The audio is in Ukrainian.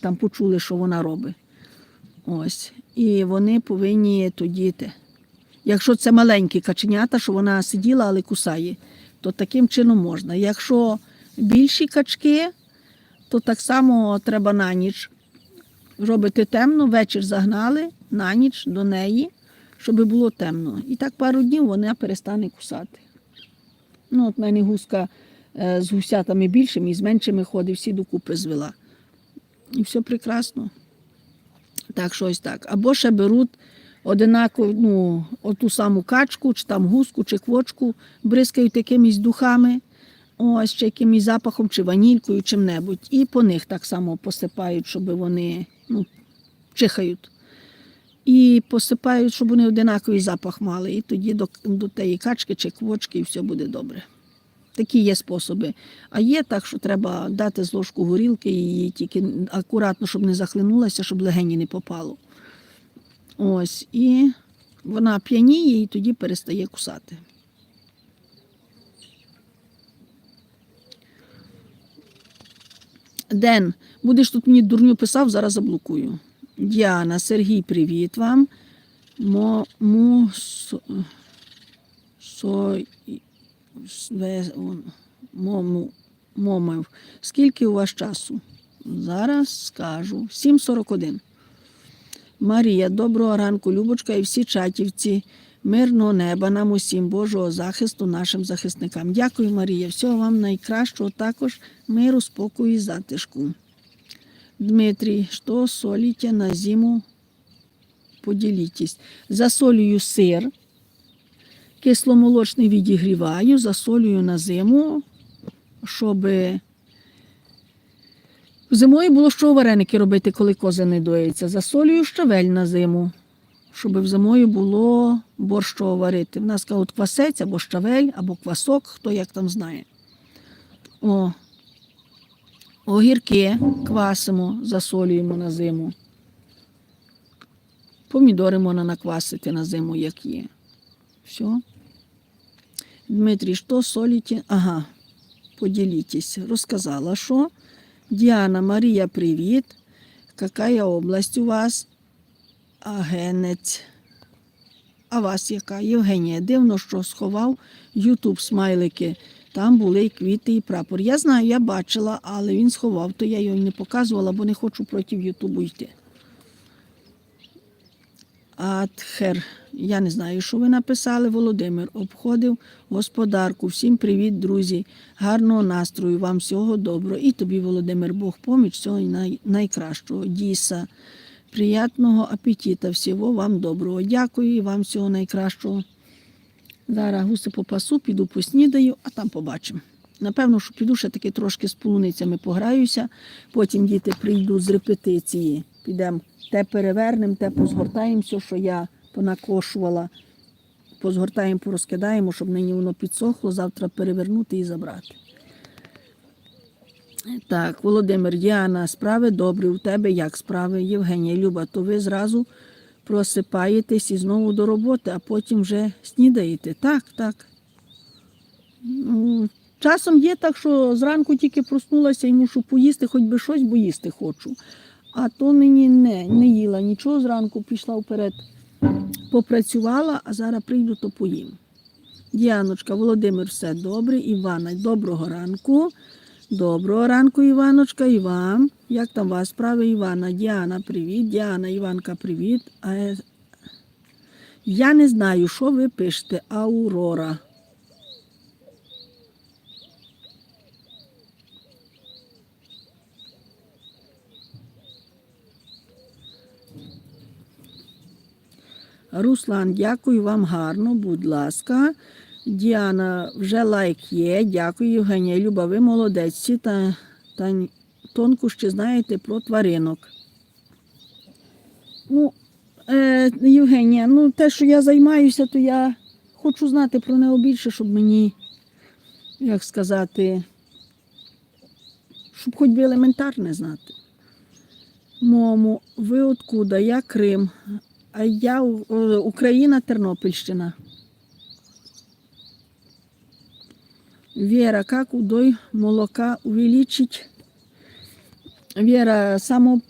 там почули, що вона робить. Ось. І вони повинні тоді. Якщо це маленькі каченята, що вона сиділа, але кусає, то таким чином можна. Якщо більші качки, то так само треба на ніч робити темно, вечір загнали на ніч до неї, щоб було темно. І так пару днів вона перестане кусати. Ну, от в мене гуска е, з гусятами більшими і з меншими ходить, всі докупи звела. І все прекрасно. Так, щось так. Або ще беруть одинаково, ну, оту саму качку, чи там гуску, чи квочку, бризкають якимись духами, ось, чи якимось запахом, чи ванількою, чим-небудь. І по них так само посипають, щоб вони ну, чихають. І посипають, щоб вони одинаковий запах мали. І тоді до, до тієї качки чи квочки, і все буде добре. Такі є способи. А є так, що треба дати з ложку горілки і тільки акуратно, щоб не захлинулася, щоб легені не попало. Ось, і вона п'яніє і тоді перестає кусати. Ден, будеш тут мені дурню писав, зараз заблокую. Діана, Сергій, привіт вам. Мо, му, со, со, мому. Скільки у вас часу? Зараз скажу. 7.41. Марія, доброго ранку, Любочка і всі чатівці. Мирного неба нам усім, Божого захисту нашим захисникам. Дякую, Марія. Всього вам найкращого, також миру, спокою і затишку. Дмитрий, що солите на зиму? Поділітесь. Засолюю сир, кисломолочний відігріваю, засолюю на зиму, щоб зимою було що вареники робити, коли кози не доїться. Засолюю щавель на зиму, щоб зимою було борщ варити. В нас кажуть квасець або щавель, або квасок, хто як там знає. О, огірки квасимо, засолюємо на зиму. Помідори можна наквасити на зиму, як є. Все. Дмитрій, що солите? Ага, поділітесь. Розказала, що. Діана, Марія, привіт. Какая область у вас? Агенець. А вас яка? Євгенія, дивно, що сховав Ютуб смайлики. Там були і квіти, і прапор. Я знаю, я бачила, але він сховав, то я його не показувала, бо не хочу проти Ютубу йти. Атхер, я не знаю, що ви написали. Володимир обходив господарку. Всім привіт, друзі. Гарного настрою, вам всього доброго. І тобі, Володимир, Бог поміч, всього най- найкращого. Діса. Приятного апетита, всього вам доброго. Дякую і вам всього найкращого. Зараз гуси попасу, піду поснідаю, а там побачимо. Напевно, що піду ще таки трошки з полуницями пограюся. Потім діти прийдуть з репетиції. Підемо те перевернемо, те позгортаємо все, що я понакошувала. Позгортаємо, порозкидаємо, щоб нині воно підсохло, завтра перевернути і забрати. Так, Володимир, Діана, справи добрі. У тебе як справи? Євгенія, Люба, то ви зразу просипаєтесь і знову до роботи, а потім вже снідаєте. Так, так. Ну, часом є так, що зранку тільки проснулася і мушу поїсти, хоч би щось, бо їсти хочу. А то нині не, не їла нічого зранку, пішла вперед, попрацювала, а зараз прийду, то поїм. Діаночка, Володимир, все добре. Івана, доброго ранку. Доброго ранку, Іваночка, і вам. Як там вас справи, Івана? Діана, привіт. Діана, Іванка, привіт. А, я не знаю, що ви пишете. Аурора. Руслан, дякую вам гарно, будь ласка. Діана, вже лайк є. Дякую, Євгенія. Люба, ви молодець. Та, та тонко ще знаєте про тваринок. Ну, е, Євгенія, ну те, що я займаюся, то я хочу знати про нього більше, щоб мені, як сказати, щоб хоч би елементарне знати. Мому, ви откуда? Я Крим. А я е, Україна, Тернопільщина. Вера, как удой молока увеличить? Віра, само